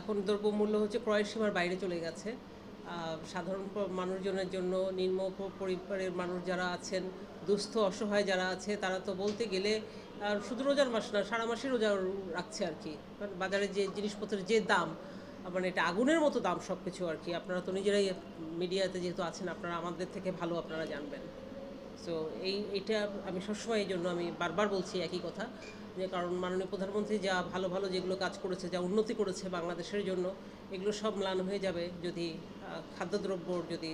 এখন দ্রব্যমূল্য হচ্ছে ক্রয়ের সীমার বাইরে চলে গেছে। সাধারণ মানুষজনের জন্য নিম্ন পরিবারের মানুষ যারা আছেন, দুস্থ, অসহায় যারা আছে, তারা তো বলতে গেলে শুধু রোজার মাস না, সারা মাসই রোজা রাখছে আর কি। বাজারে যে জিনিসপত্রের যে দাম মানে এটা আগুনের মতো দাম সব কিছু আর কি। আপনারা তো নিজেরাই মিডিয়াতে যেহেতু আছেন, আপনারা আমাদের থেকে ভালো আপনারা জানবেন। সো এই এটা আমি সবসময় এই জন্য আমি বারবার বলছি একই কথা যে কারণ মাননীয় প্রধানমন্ত্রী যা ভালো ভালো যেগুলো কাজ করেছে যা উন্নতি করেছে বাংলাদেশের জন্য এগুলো সব ম্লান হয়ে যাবে যদি খাদ্যদ্রব্য যদি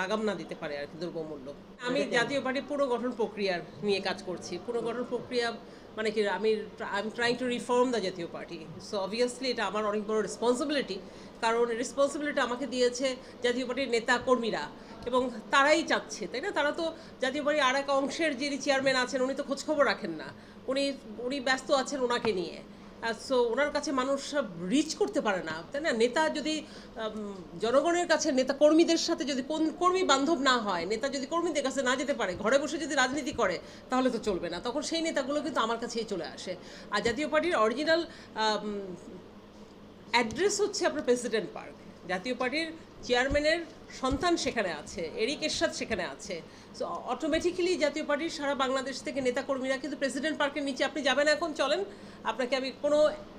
লাগাম না দিতে পারে আর কি দ্রব্যমূল্য আমি জাতীয় পার্টি পুনর্গঠন প্রক্রিয়ার নিয়ে কাজ করছি। পুনর্গঠন প্রক্রিয়া মানে কি, আমি I am trying to reform the Jatiya party so obviously এটা আমার অনেক বড় রেসপন্সিবিলিটি কারণ রেসপন্সিবিলিটি আমাকে দিয়েছে জাতীয় পার্টির নেতা কর্মীরা, এবং তারাই চাচ্ছে, তাই না? তারা তো জাতীয় পার্টির আর এক অংশের যিনি চেয়ারম্যান আছেন, উনি তো খোঁজখবর রাখেন না। উনি উনি ব্যস্ত আছেন ওনাকে নিয়ে। সো ওনার কাছে মানুষ রিচ করতে পারে না। তাই না? নেতা যদি জনগণের কাছে নেতা কর্মীদের সাথে যদি কর্মী বান্ধব না হয়, নেতা যদি কর্মীদের কাছে না যেতে পারে, ঘরে বসে যদি রাজনীতি করে, তাহলে তো চলবে না। তখন সেই নেতাগুলো কিন্তু আমার কাছেই চলে আসে। আর জাতীয় পার্টির অরিজিনাল অ্যাড্রেস হচ্ছে আপনার প্রেসিডেন্ট পার্ক জাতীয় পার্টির চেয়ারম্যানের সন্তান সেখানে আছে, এরিক এরশাদ সেখানে আছে। সো অটোমেটিক্যালি জাতীয় পার্টির সারা বাংলাদেশ থেকে নেতাকর্মীরা কিন্তু প্রেসিডেন্ট পার্কের নিচে, আপনি যাবেন এখন, চলেন। আপনাকে আমি কোনো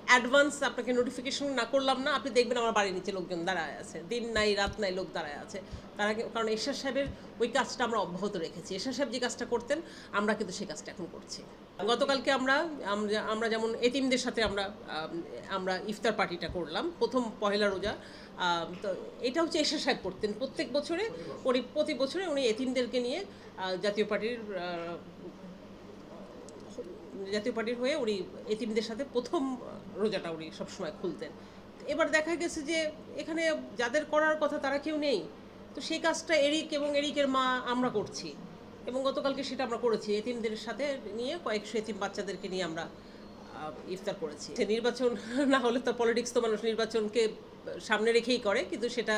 অ্যাডভান্স আপনাকে নোটিফিকেশন না করলাম না, আপনি দেখবেন আমার বাড়ির নিচে লোকজন দাঁড়ায় আছে। দিন নাই, রাত নাই লোক দাঁড়ায় আছে। তারা কারণ এরশাদ সাহেবের ওই কাজটা আমরা অব্যাহত রেখেছি। এরশাদ সাহেব যে কাজটা করতেন, আমরা কিন্তু সেই কাজটা এখন করছি। গতকালকে আমরা আমরা আমরা যেমন এতিমদের সাথে আমরা আমরা ইফতার পার্টিটা করলাম, প্রথম পহেলা রোজা। তো এটা হচ্ছে সাহেব করতেন প্রত্যেক বছরে উনি, প্রতি বছরে উনি এতিমদেরকে নিয়ে জাতীয় পার্টির জাতীয় পার্টির হয়ে উনি এতিমদের সাথে প্রথম রোজাটা উনি সবসময় খুলতেন। এবার দেখা গেছে যে এখানে যাদের করার কথা তারা কেউ নেই। তো সেই কাজটা এরিক এবং এরিকের মা আমরা করছি। এবং গতকালকে সেটা আমরা করেছি। এতিমদের সাথে নিয়ে কয়েকশো এতিম বাচ্চাদেরকে নিয়ে আমরা ইফতার করেছি। নির্বাচন না হলে তো পলিটিক্স তো মানুষ নির্বাচনকে সামনে রেখেই করে, কিন্তু সেটা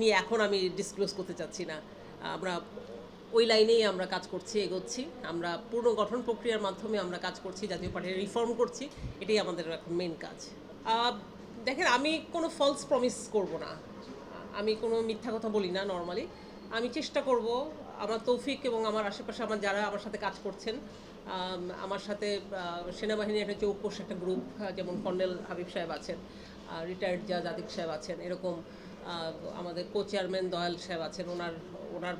নিয়ে এখন আমি ডিসক্লোজ করতে চাচ্ছি না। আমরা ওই লাইনেই আমরা কাজ করছি, এগোচ্ছি। আমরা পূর্ণ গঠন প্রক্রিয়ার মাধ্যমে আমরা কাজ করছি, জাতীয় পার্টির রিফর্ম করছি, এটাই আমাদের এখন মেন কাজ। দেখেন, আমি কোনো ফলস প্রমিস করব না। আমি কোনো মিথ্যা কথা বলি না নর্মালি আমি চেষ্টা করব আমার তৌফিক এবং আমার আশেপাশে আমার যারা আমার সাথে কাজ করছেন আমার সাথে সেনাবাহিনীর একটা চৌকোষ একটা গ্রুপ যেমন কর্নেল হাবিব সাহেব আছেন রিটায়ার্ড যা জাদিক সাহেব আছেন, এরকম আমাদের কো চেয়ারম্যান দয়াল সাহেব আছেন, ওনার ওনার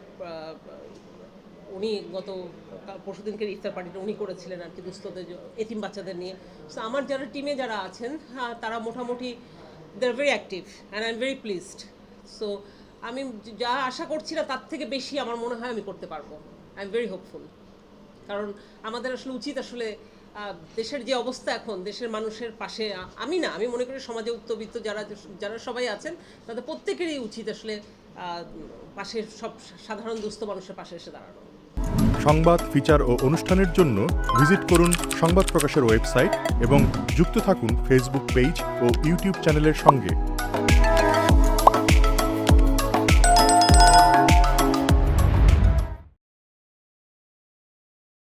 উনি গত পরশুদিনকে ইফতার পার্টিটা উনি করেছিলেন আর কি, দুস্থদের এতিম বাচ্চাদের নিয়ে। সো আমার যারা টিমে যারা আছেন তারা মোটামুটি they are very active and I am very pleased so আমি যা আশা করছিলাম তার থেকে বেশি আমার মনে হয় আমি করতে পারব। আই এম ভেরি হোপফুল কারণ আমাদের আসলে উচিত আসলে দেশের যে অবস্থা এখন, দেশের মানুষের পাশে আমি না, আমি মনে করি সমাজে উত্তবিত্ত যারা যারা সবাই আছেন, তাদের প্রত্যেকেরই উচিত আসলে পাশে সব সাধারণ দুস্থ মানুষের পাশে এসে দাঁড়ানো। সংবাদ, ফিচার ও অনুষ্ঠানের জন্য ভিজিট করুন সংবাদ প্রকাশের ওয়েবসাইট এবং যুক্ত থাকুন ফেসবুক পেজ ও ইউটিউব চ্যানেলের সঙ্গে।